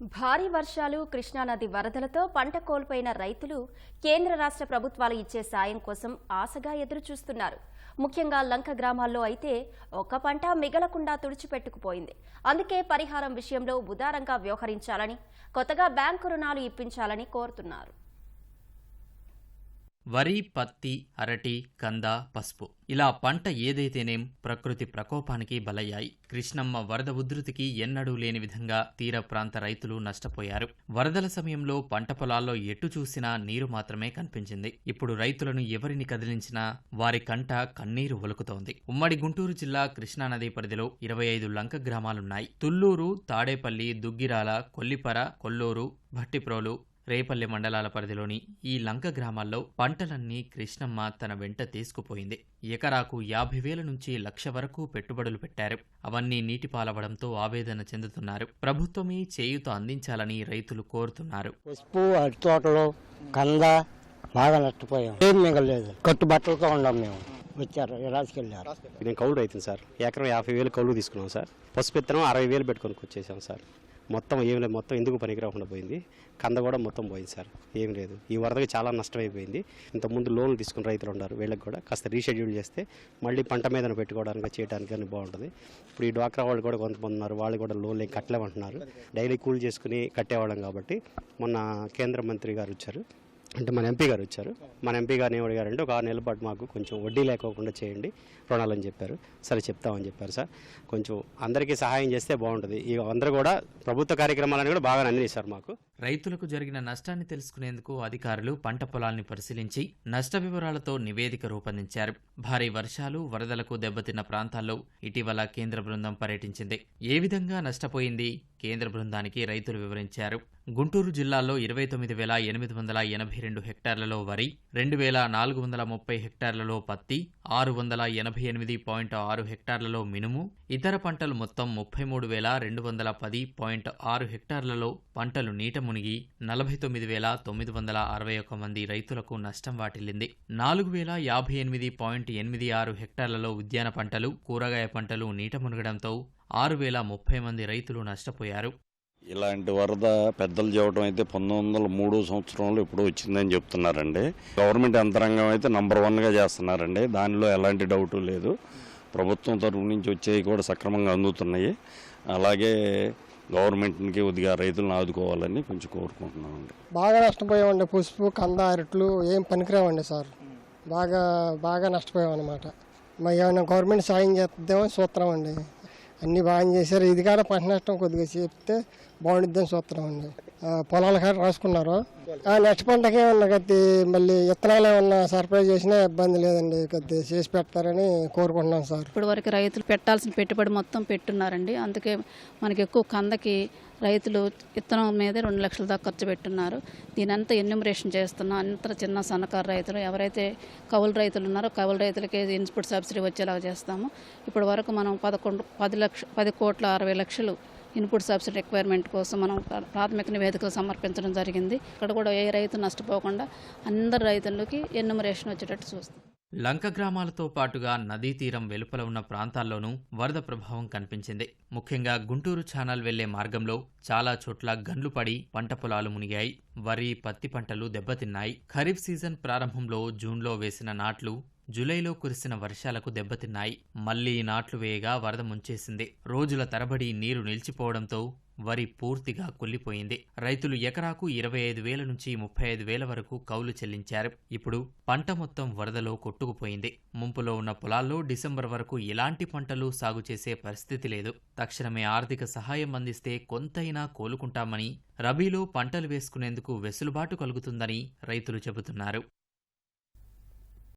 భారీ వర్షాలు కృష్ణానది వరదలతో పంట కోల్పోయిన రైతులు కేంద్ర రాష్ట్ర ప్రభుత్వాలు ఇచ్చే సాయం కోసం ఆశగా ఎదురుచూస్తున్నారు. ముఖ్యంగా లంక గ్రామాల్లో అయితే ఒక్క పంట మిగలకుండా తుడిచిపెట్టుకుపోయింది. అందుకే పరిహారం విషయంలో ఉదారంగా వ్యవహరించాలని కొత్తగా బ్యాంకు రుణాలు ఇప్పించాలని కోరుతున్నారు. వరి పత్తి అరటి కంద పసుపు. ఇలా పంట ఏదైతేనేం ప్రకృతి ప్రకోపానికి బలయ్యాయి. కృష్ణమ్మ వరద ఉధృతికి ఎన్నడూ లేని విధంగా తీర ప్రాంత రైతులు నష్టపోయారు. వరదల సమయంలో పంట పొలాల్లో ఎటు చూసినా నీరు మాత్రమే కనిపించింది. ఇప్పుడు రైతులను ఎవరిని కదిలించినా వారి కంట కన్నీరు ఒలుకుతోంది ఉమ్మడి గుంటూరు జిల్లా కృష్ణానది పరిధిలో ఇరవై ఐదు లంక గ్రామాలున్నాయి. తుల్లూరు తాడేపల్లి దుగ్గిరాల కొల్లిపర కొల్లూరు భట్టిప్రోలు రేపల్లె మండలాల పరిధిలోని ఈ లంక గ్రామాల్లో పంటలన్నీ కృష్ణమ్మ తన వెంట తీసుకుపోయింది. ఎకరాకు యాభై వేల నుంచి లక్ష వరకు పెట్టుబడులు పెట్టారు. అవన్నీ నీటిపాలవడంతో ఆవేదన చెందుతున్నారు. ప్రభుత్వమే చేయూత అందించాలని రైతులు కోరుతున్నారు. పసుపు అరటి తోటలు కంద బాగా నష్టపోయాం. ఏం మిగలేదు. కట్టుబట్టలతో ఉన్నాం మేము. వచ్చారు రాజుకెళ్ళారు నేను కౌలు రైతును సార్. ఎకరం యాభై వేలు కౌలు తీసుకున్నాం సార్. పసుపు విత్తనం అరవై వేలు పెట్టుకొని వచ్చేసాం సార్. మొత్తం ఏం లేదు మొత్తం ఎందుకు పనికి రాకుండా పోయింది? కంద కూడా మొత్తం పోయింది సార్. ఏం లేదు. ఈ వరదకి చాలా నష్టం అయిపోయింది ఇంతకుముందు లోన్లు తీసుకున్న రైతులు ఉన్నారు వీళ్ళకి కూడా. కాస్త రీషెడ్యూల్ చేస్తే మళ్ళీ పంట మీద పెట్టుకోవడానికి చేయడానికి కానీ బాగుంటుంది. ఇప్పుడు ఈ డ్వాక్రా వాళ్ళు కూడా కొంతమంది ఉన్నారు. వాళ్ళు కూడా లోన్లు ఏం కట్టలేమంటున్నారు. డైలీ కూల్ చేసుకుని కట్టేవాళ్ళం కాబట్టి మొన్న కేంద్ర మంత్రి గారు వచ్చారు. అంటే మన ఎంపీ గారు వచ్చారు. మన ఎంపీ గారిని ఏం అడిగారంటే ఒక ఆరు నెలల పాటు మాకు కొంచెం వడ్డీ లేకోకుండా చేయండి రుణాలని చెప్పారు. సరే చెప్తామని చెప్పారు సార్. కొంచెం అందరికీ సహాయం చేస్తే బాగుంటుంది. ఇక అందరూ కూడా ప్రభుత్వ కార్యక్రమాలను కూడా బాగా అందినాయి మాకు. రైతులకు జరిగిన నష్టాన్ని తెలుసుకునేందుకు అధికారులు పంట పొలాల్ని పరిశీలించి నష్ట వివరాలతో నివేదిక రూపొందించారు. భారీ వర్షాలు వరదలకు దెబ్బతిన్న ప్రాంతాల్లో ఇటీవల కేంద్ర బృందం పర్యటించింది. ఏ విధంగా నష్టపోయింది? కేంద్ర బృందానికి రైతులు వివరించారు. గుంటూరు జిల్లాలో ఇరవై తొమ్మిది వేల ఎనిమిది వందల ఎనభై రెండు హెక్టార్లలో వరి రెండు వేల నాలుగు వందల ముప్పై హెక్టార్లలో పత్తి ఆరు వందల ఎనభై ఎనిమిది పాయింట్ ఆరు హెక్టార్లలో మినుము ఇతర పంటలు మొత్తం ముప్పై మూడు వేల రెండు వందల పది పాయింట్ ఆరు హెక్టార్లలో పంటలు నీట మునిగి నలభై తొమ్మిది వేల తొమ్మిది వందల అరవై ఒక్క మంది రైతులకు నష్టం వాటిల్లింది. నాలుగు వేల యాభై ఎనిమిది పాయింట్ ఎనిమిది ఆరు హెక్టార్లలో ఉద్యాన పంటలు కూరగాయ పంటలు నీట మునగడంతో ఆరు వేల ముప్పై మంది రైతులు నష్టపోయారు. ఇలాంటి వరద పెద్దలు చెప్పడం అయితే పంతొమ్మిది వందల మూడు సంవత్సరంలో ఇప్పుడు వచ్చిందని చెప్తున్నారండి. గవర్నమెంట్ యంత్రాంగం అయితే నంబర్ వన్గా చేస్తున్నారండి. దానిలో ఎలాంటి డౌటు లేదు. ప్రభుత్వం తరపు నుంచి వచ్చేవి కూడా సక్రమంగా అందుతున్నాయి. అలాగే గవర్నమెంట్కి కొద్దిగా రైతులను ఆదుకోవాలని కొంచెం కోరుకుంటున్నామండి. బాగా నష్టపోయామండి. పసుపు కంద అరట్లు ఏం పనికిరావండి సార్. బాగా బాగా నష్టపోయామన్నమాట. మరి ఏమైనా గవర్నమెంట్ సాయం చేద్దామని చూస్తున్నామండి. అన్నీ బాగా చేశారు. ఇది కాడ పంట నష్టం కొద్దిగా చెప్తే బాగుండిద్దని చూస్తున్నామండి. ఆ, పొలాల కాడ రాసుకున్నారు. ఆ, నెక్స్ట్ పంటకి ఏమన్నా కొద్ది మళ్ళీ విత్తనాలు ఏమన్నా సర్ప్రైజ్ చేసినా ఇబ్బంది లేదండి కొద్ది చేసి పెడతారని కోరుకుంటున్నాం సార్. ఇప్పటి వరకు రైతులు పెట్టాల్సిన పెట్టుబడి మొత్తం పెట్టున్నారండి. అందుకే మనకి ఎక్కువ కందకి రైతులు విత్తనం మీదే రెండు లక్షల దాకా ఖర్చు పెట్టున్నారు. దీని అంతా ఎన్యూమరేషన్ చేస్తున్నాం అంత చిన్న సన్నకారు రైతులు. ఎవరైతే కౌలు రైతులు ఉన్నారో కౌలు రైతులకి ఇన్పుట్ సబ్సిడీ వచ్చేలాగా చేస్తాము. ఇప్పటి వరకు మనం పదకొండు పది లక్ష పది కోట్ల అరవై లక్షలు ఇన్పుట్ సబ్సిడీ రిక్వైర్మెంట్ కోసం మనం ప్రాథమిక నివేదికలు సమర్పించడం జరిగింది. ఇక్కడ కూడా ఏ రైతు నష్టపోకుండా అందరు రైతులకి ఎన్యూమరేషన్ వచ్చేటట్టు చూస్తాం. లంక గ్రామాలతో పాటుగా నదీ తీరం వెలుపల ఉన్న ప్రాంతాల్లోనూ వరద ప్రభావం కనిపించింది. ముఖ్యంగా గుంటూరు ఛానల్ వెళ్ళే మార్గంలో చాలా చోట్ల గండ్లు పడి పంట పొలాలు మునిగాయి. వరి పత్తి పంటలు దెబ్బతిన్నాయి. ఖరీఫ్ సీజన్ ప్రారంభంలో జూన్లో వేసిన నాట్లు జూలైలో కురిసిన వర్షాలకు దెబ్బతిన్నాయి. మళ్ళీ నాట్లు వేయగా వరద ముంచేసింది. రోజుల తరబడి నీరు నిలిచిపోవడంతో వరి పూర్తిగా కుల్లిపోయింది రైతులు ఎకరాకు ఇరవై ఐదు వేల నుంచి ముప్పై ఐదు వేల వరకు కౌలు చెల్లించారు. ఇప్పుడు పంట మొత్తం వరదలో కొట్టుకుపోయింది. ముంపులో ఉన్న పొలాల్లో డిసెంబర్ వరకు ఎలాంటి పంటలు సాగు చేసే పరిస్థితి లేదు. తక్షణమే ఆర్థిక సహాయం అందిస్తే కొంతైనా కోలుకుంటామని రబీలో పంటలు వేసుకునేందుకు వెసులుబాటు కలుగుతుందని రైతులు చెబుతున్నారు.